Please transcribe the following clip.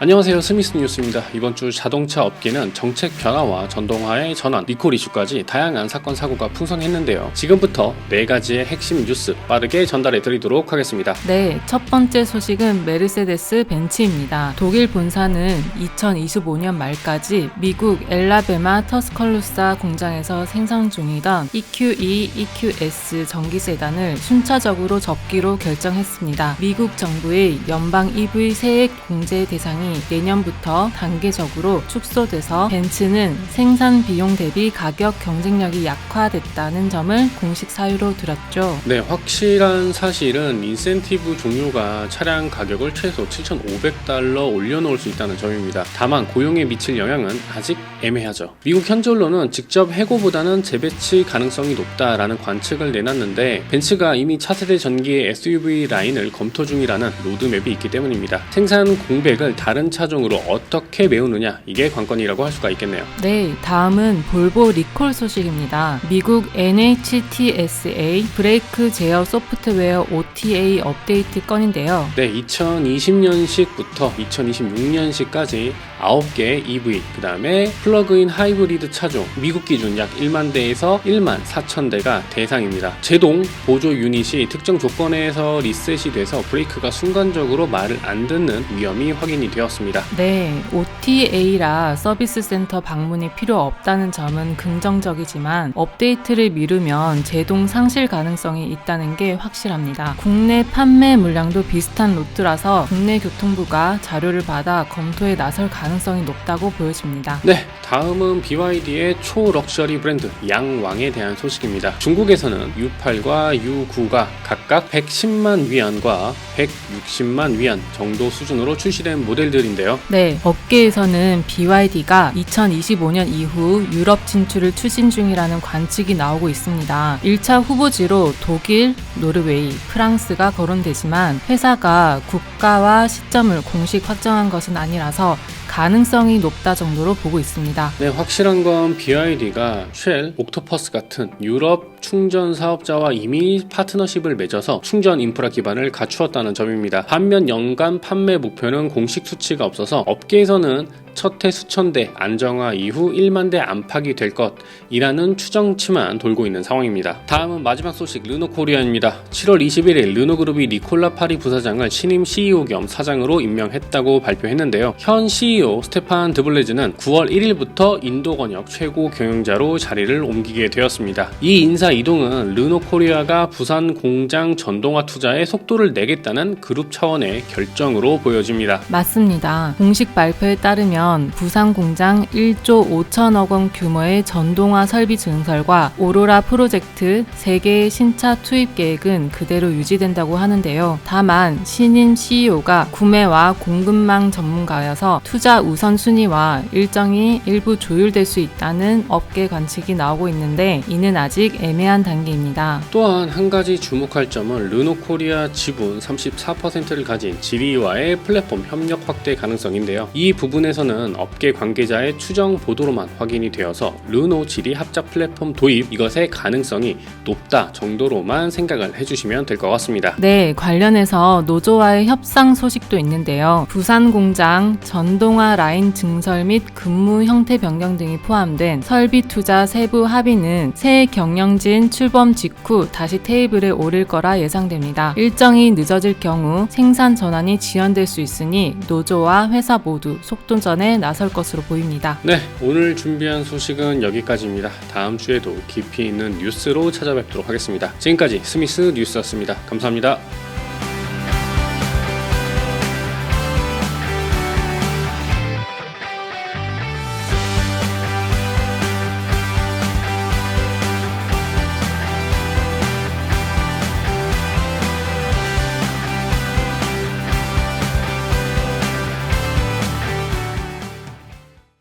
안녕하세요 스미스 뉴스입니다. 이번 주 자동차 업계는 정책 변화와 전동화의 전환, 리콜 이슈까지 다양한 사건 사고가 풍성했는데요. 지금부터 네 가지의 핵심 뉴스 빠르게 전달해 드리도록 하겠습니다. 네, 첫 번째 소식은 메르세데스 벤츠입니다. 독일 본사는 2025년 말까지 미국 엘라베마 터스컬루사 공장에서 생산 중이던 EQE, EQS 전기 세단을 순차적으로 접기로 결정했습니다. 미국 정부의 연방 EV 세액 공제 대상이 내년부터 단계적으로 축소돼서 벤츠는 생산 비용 대비 가격 경쟁력이 약화됐다는 점을 공식 사유로 들었죠. 네, 확실한 사실은 인센티브 종류가 차량 가격을 최소 7,500달러 올려놓을 수 있다는 점입니다. 다만 고용에 미칠 영향은 아직 애매하죠. 미국 현지 언론은 직접 해고보다는 재배치 가능성이 높다라는 관측을 내놨는데 벤츠가 이미 차세대 전기의 SUV 라인을 검토 중이라는 로드맵이 있기 때문입니다. 생산 공백을 다른 차종으로 어떻게 메우느냐 이게 관건이라고 할 수가 있겠네요. 네, 다음은 볼보 리콜 소식입니다. 미국 NHTSA 브레이크 제어 소프트웨어 OTA 업데이트 건인데요. 네, 2020년식부터 2026년식까지 9개의 EV, 그 다음에 플러그인 하이브리드 차종, 미국 기준 약 1만 대에서 1만 4천 대가 대상입니다. 제동 보조 유닛이 특정 조건에서 리셋이 돼서 브레이크가 순간적으로 말을 안 듣는 위험이 확인이 되었습니다. 네, OTA라 서비스 센터 방문이 필요 없다는 점은 긍정적이지만 업데이트를 미루면 제동 상실 가능성이 있다는 게 확실합니다. 국내 판매 물량도 비슷한 로트라서 국내 교통부가 자료를 받아 검토에 나설 가능성이 높다고 보여집니다. 네, 다음은 BYD의 초럭셔리 브랜드 양왕에 대한 소식입니다. 중국에서는 U8과 U9가 각각 110만 위안과 160만 위안 정도 수준으로 출시된 모델들인데요. 네, 업계에서는 BYD가 2025년 이후 유럽 진출을 추진 중이라는 관측이 나오고 있습니다. 1차 후보지로 독일, 노르웨이, 프랑스가 거론되지만 회사가 국가와 시점을 공식 확정한 것은 아니라서 가능성이 높다 정도로 보고 있습니다. 네, 확실한 건 BYD가 쉘, 옥토퍼스 같은 유럽 충전 사업자와 이미 파트너십을 맺어서 충전 인프라 기반을 갖추었다는 점입니다. 반면 연간 판매 목표는 공식 수치가 없어서 업계에서는 첫 해 수천 대 안정화 이후 1만 대 안팎이 될 것이라는 추정치만 돌고 있는 상황입니다. 다음은 마지막 소식 르노코리아입니다. 7월 21일 르노그룹이 니콜라 파리 부사장을 신임 CEO 겸 사장으로 임명했다고 발표했는데요. 현 CEO 스테판 드블레즈는 9월 1일부터 인도 권역 최고 경영자로 자리를 옮기게 되었습니다. 이 인사 이동은 르노코리아가 부산 공장 전동화 투자에 속도를 내겠다는 그룹 차원의 결정으로 보여집니다. 맞습니다. 공식 발표에 따르면 부산 공장 1조 5천억 원 규모의 전동화 설비 증설과 오로라 프로젝트 3개의 신차 투입 계획은 그대로 유지된다고 하는데요. 다만 신임 CEO가 구매와 공급망 전문가여서 투자 우선순위와 일정이 일부 조율될 수 있다는 업계 관측이 나오고 있는데 이는 아직 애매한 단계입니다. 또한 한 가지 주목할 점은 르노코리아 지분 34%를 가진 지리와의 플랫폼 협력 확대 가능성인데요. 이 부분에서는 업계 관계자의 추정 보도로만 확인이 되어서 르노 지리 합작 플랫폼 도입 이것의 가능성이 높다 정도로만 생각을 해주시면 될 것 같습니다. 네, 관련해서 노조와의 협상 소식도 있는데요. 부산 공장 전동화 라인 증설 및 근무 형태 변경 등이 포함된 설비 투자 세부 합의는 새 경영진 출범 직후 다시 테이블에 오를 거라 예상됩니다. 일정이 늦어질 경우 생산 전환이 지연될 수 있으니 노조와 회사 모두 속도전 에 나설 것으로 보입니다. 네, 오늘 준비한 소식은 여기까지입니다. 다음 주에도 깊이 있는 뉴스로 찾아뵙도록 하겠습니다. 지금까지 스미스 뉴스였습니다. 감사합니다.